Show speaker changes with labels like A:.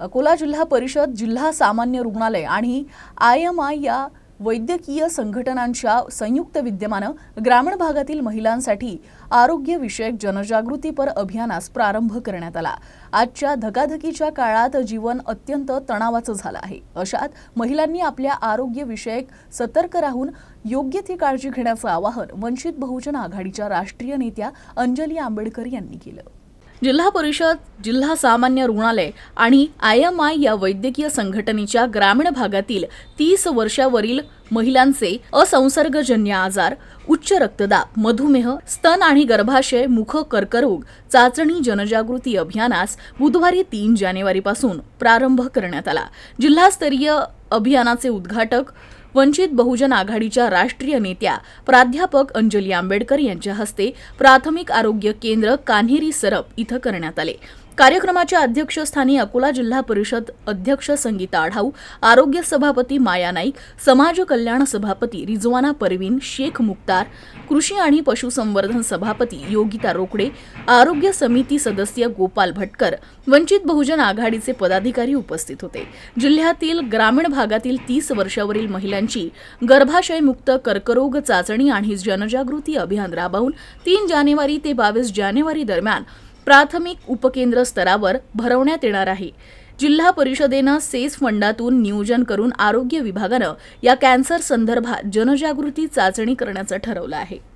A: अकोला जिल्हा परिषद जिल्हा सामान्य रुग्णालय आणि आय एम आय या वैद्यकीय संघटनांच्या संयुक्त विद्यमानं ग्रामीण भागातील महिलांसाठी आरोग्यविषयक जनजागृतीपर अभियानास प्रारंभ करण्यात आला. आजच्या धकाधकीच्या काळात जीवन अत्यंत तणावाचं झालं आहे. अशात महिलांनी आपल्या आरोग्यविषयक सतर्क राहून योग्य ती काळजी घेण्याचं आवाहन वंचित बहुजन आघाडीच्या राष्ट्रीय नेत्या अंजली आंबेडकर यांनी केलं. जिल्हा परिषद जिल्हा सामान्य रुग्णालय आणि आय एम आय या वैद्यकीय संघटनेच्या ग्रामीण भागातील तीस वर्षावरील महिलांचे असंसर्गजन्य आजार उच्च रक्तदाब मधुमेह स्तन आणि गर्भाशय मुख कर्करोग चाचणी जनजागृती अभियानास बुधवारी तीन जानेवारीपासून प्रारंभ करण्यात आला. जिल्हास्तरीय अभियानाचे उद्घाटक वंचित बहुजन आघाडीच्या राष्ट्रीय नेत्या प्राध्यापक अंजली आंबेडकर यांच्या हस्ते प्राथमिक आरोग्य केंद्र कान्हेरी सरप इथं करण्यात आले. कार्यक्रमाच्या अध्यक्षस्थानी अकोला जिल्हा परिषद अध्यक्ष संगीता आढाऊ आरोग्य सभापती माया नाईक समाज कल्याण सभापती रिजवाना परवीन शेख मुक्तार कृषी आणि पशुसंवर्धन सभापती योगिता रोकडे आरोग्य समिती सदस्य गोपाल भटकर वंचित बहुजन आघाडीचे पदाधिकारी उपस्थित होते. जिल्ह्यातील ग्रामीण भागातील तीस वर्षावरील महिलांची गर्भाशयमुक्त कर्करोग चाचणी आणि जनजागृती अभियान राबवून तीन जानेवारी ते बावीस जानेवारी दरम्यान प्राथमिक उपकेंद्र स्तरावर भरवण्यात येणार आहे. जिल्हा परिषदेनं सेस फंडातून नियोजन करून आरोग्य विभागानं या कॅन्सर संदर्भात जनजागृती चाचणी करण्याचं ठरवलं आहे.